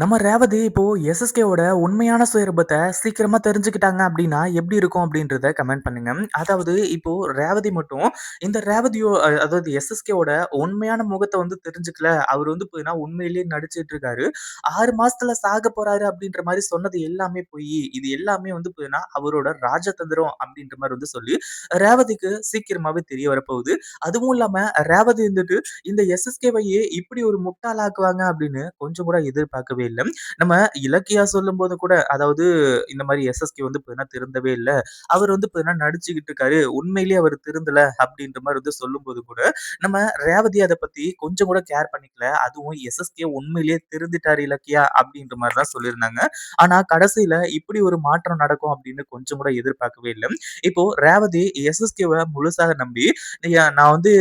நம்ம ரேவதி இப்போ எஸ்எஸ்கேவோட உண்மையான சுயரூபத்தை சீக்கிரமா தெரிஞ்சுக்கிட்டாங்க அப்படின்னா எப்படி இருக்கும் அப்படின்றத கமெண்ட் பண்ணுங்க. அதாவது இப்போ ரேவதி மட்டும் இந்த ரேவதியோ அதாவது எஸ்எஸ்கேவோட உண்மையான முகத்தை வந்து தெரிஞ்சுக்கல. அவர் வந்து போய்னா உண்மையிலேயே நடிச்சிட்டு இருக்காரு. ஆறு மாசத்துல சாக போறாரு அப்படின்ற மாதிரி சொன்னது எல்லாமே போய் இது எல்லாமே வந்து போய்னா அவரோட ராஜதந்திரம் அப்படின்ற மாதிரி வந்து சொல்லி ரேவதிக்கு சீக்கிரமாவே தெரிய வரப்போகுது. அதுவும் இல்லாம ரேவதி வந்துட்டு இந்த எஸ்எஸ்கேவையே இப்படி ஒரு முட்டாளாக்குவாங்க அப்படின்னு கொஞ்சம் கூட எதிர்பார்க்கவே இல்ல. நம்ம இலக்கியா சொல்லும்போது கூட அதாவது இந்த மாதிரி எஸ்எஸ்கே வந்து பார்த்தீங்கன்னா திருந்தவே இல்லை அவர் வந்து பார்த்தீங்கன்னா நடிச்சுக்கிட்டு இருக்காரு. உண்மையிலேயே அவர் திருந்தல அப்படின்ற மாதிரி வந்து சொல்லும்போது கூட, நம்ம ரேவதி அதை பத்தி கொஞ்சம் கூட கேர் பண்ணிக்கல. அதுவும் எஸ்எஸ்கே உண்மையிலேயே திருந்திட்டாரு இலக்கியா அப்படின்ற மாதிரி தான் சொல்லியிருந்தாங்க. ஆனா கடைசியில இப்படி ஒரு மாற்றம் நடக்கும் அப்படின்னு கொஞ்சம் கூட எதிர்பார்க்கவே இல்லை இப்போ ரேவதி எஸ்எஸ்கேவை முழுசாக நம்பி, நான் வந்து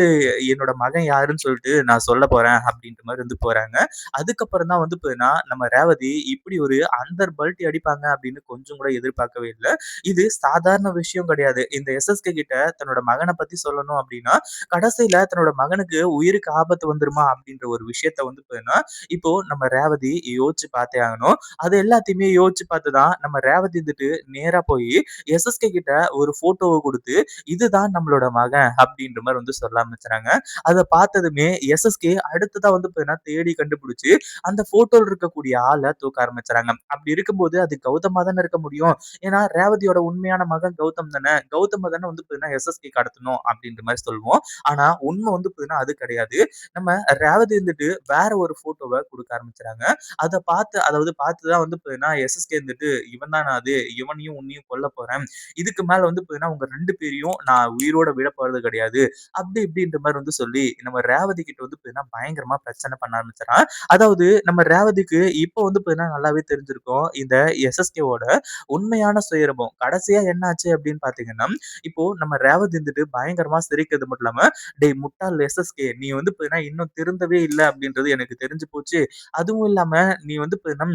என்னோட மகன் யாருன்னு சொல்லிட்டு நான் சொல்ல போறேன் அப்படின்ற மாதிரி வந்து போறாங்க. அதுக்கப்புறம் தான் வந்து பார்த்தீங்கன்னா, நம்ம ரேவதி இப்படி ஒரு அந்தர் பல்ட்டி அடிப்பாங்க அப்படின்னு கொஞ்சம் கூட எதிர்பார்க்கவே இல்லை இது சாதாரண விஷயம் கிடையாது. இந்த எஸ்எஸ்கே கிட்ட தன்னோட மகனை பத்தி சொல்லணும் அப்படின்னா, கடைசியில தன்னோட மகனுக்கு உயிருக்கு ஆபத்து வந்துருமா அப்படின்ற ஒரு விஷயத்த வந்து பார்த்தீங்கன்னா, இப்போ நம்ம ரேவதி யோசிச்சு பார்த்தே ஆகணும். அது எல்லாத்தையுமே யோசிச்சு பார்த்து தான் நம்ம ரேவதி இருந்துட்டு நேரா போய் எஸ்எஸ்கே கிட்ட ஒரு போட்டோவை கொடுத்து இதுதான் நம்மளோட மகன் அப்படின்ற மாதிரி வந்து சொல்ல ஆரம்பிச்சுறாங்க. அதை பார்த்ததுமே எஸ்எஸ்கே அடுத்ததா வந்து பார்த்தீங்கன்னா தேடி கண்டுபிடிச்சு, அந்த ஃபோட்டோல இருக்கக்கூடிய ஆளை தூக்க ஆரம்பிச்சாங்க அப்படி இருக்கும்போது அது கௌதமா தானே இருக்க முடியும். ஏன்னா ரேவதியோட உண்மையான மகன் கௌதம் தானே. கௌதம தானே வந்து பார்த்தீங்கன்னா எஸ்எஸ்கே கடத்தணும் அப்படின்ற மாதிரி சொல்லுவோம். ஆனா உண்மை வந்து பார்த்தீங்கன்னா அது கிடையாது. நம்ம ரேவதி இருந்துட்டு வேற ஒரு போட்டோவை கொடுக்க ஆரம்பிச்சாங்க அதை பார்த்து அதாவது பார்த்து தான் வந்து பார்த்தீங்கன்னா எஸ்எஸ்கே இருந்துட்டு இவன் தான் அது? இவனையும் உன்னையும் கொல்ல போறேன். இதுக்கு மேல வந்து பார்த்தீங்கன்னா உங்க ரெண்டு பேரையும் நான் உயிரோட விட போறது கிடையாது. அப்படி இப்படின்ற மாதிரி வந்து சொல்லி நம்ம ரேவதி கிட்ட வந்து பார்த்தீங்கன்னா பயங்கரமா பிரச்சனை பண்ண ஆரம்பிச்சிடறான் அதாவது நம்ம ரேவதிக்கு இப்போ வந்து பார்த்தீங்கன்னா நல்லாவே தெரிஞ்சிருக்கும். இந்த எஸ்எஸ்கேவோட உண்மையான சுயரூபம். கடைசியா என்னாச்சு அப்படின்னு பார்த்தீங்கன்னா, இப்போ நம்ம ரேவதி இருந்துட்டு பயங்கரமா சிரிக்கிறது மட்டும் இல்லாம, "டேய் முட்டாள் எஸ்எஸ்கே நீ வந்து பார்த்தீங்கன்னா இன்னும் திருந்தவே இல்லை அப்படின்றது எனக்கு தெரிஞ்சு போச்சு. அதுவும் இல்லாம நீ வந்து பார்த்தீங்கன்னா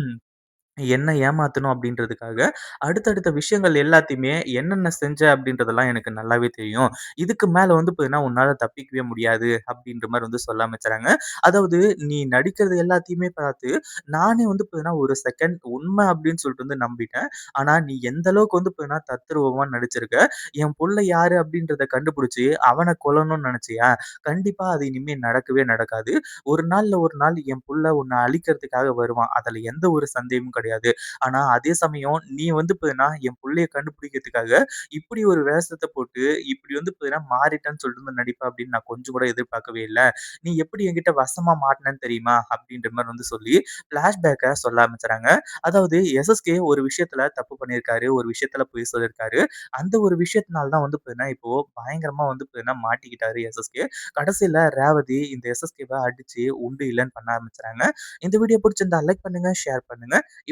என்ன ஏமாத்தணும் அப்படின்றதுக்காக, அடுத்தடுத்த விஷயங்கள் எல்லாத்தையுமே என்னென்ன செஞ்ச அப்படின்றதெல்லாம் எனக்கு நல்லாவே தெரியும். இதுக்கு மேல வந்து பார்த்தீங்கன்னா, உன்னால தப்பிக்கவே முடியாது அப்படின்ற மாரி வந்து சொல்ல ஆரம்பிச்சுறாங்க. அதாவது நீ நடிக்கிறது எல்லாத்தையுமே பார்த்து, நானே வந்து பார்த்தீங்கன்னா, ஒரு செகண்ட் உண்மை அப்படின்னு சொல்லிட்டு வந்து நம்பிட்டேன். ஆனா நீ எந்த அளவுக்கு வந்து பார்த்தீங்கன்னா, தத்ரூவமா நடிச்சிருக்க. என் புள்ள யாரு அப்படின்றத கண்டுபிடிச்சு, அவன கொல்லணும்னு நினைச்சியா? கண்டிப்பா அது இனிமே நடக்கவே நடக்காது. ஒரு நாள்ல ஒரு நாள் என் புள்ள உன்ன அழிக்கிறதுக்காக வருவான். அதுல எந்த ஒரு சந்தேகமும் கிடையாது. ஆனா அதே சமயம் நீ வந்து பார்த்தீங்கன்னா, என் புள்ளைய கண்டுபிடிக்கிறதுக்காக இப்படி ஒரு வேஷத்தை போட்டு, இப்படி வந்து பார்த்தீங்கன்னா மாறிட்டேன்னு சொல்லிட்டு வந்து அப்படின்னு நான் கொஞ்சம் கூட எதிர்பார்க்கவே இல்ல. நீ எப்படி என்கிட்ட வசமா மாட்டுனன்னு தெரியுமா? அப்படின்ற மாதிரி வந்து சொல்லி ஃபிளாஷ்பேக்க சொல்ல ஆரம்பிச்சுறாங்க. அதாவது எஸ்எஸ்கே ஒரு விஷயத்துல தப்பு பண்ணியிருக்காரு. ஒரு விஷயத்துல போய் சொல்லியிருக்காரு. அந்த ஒரு விஷயத்தினால தான் வந்து பார்த்தீங்கன்னா, இப்போ பயங்கரமா வந்து பார்த்தீங்கன்னா மாட்டிக்கிட்டாரு எஸ்எஸ்கே. கடைசியில ரேவதி இந்த எஸ்எஸ்கேவை அடிச்சு உண்டு இல்லைன்னு பண்ண ஆரம்பிச்சுறாங்க. இந்த வீடியோ பிடிச்சிருந்தா லைக் பண்ணுங்க, ஷேர் பண்ணுங்க.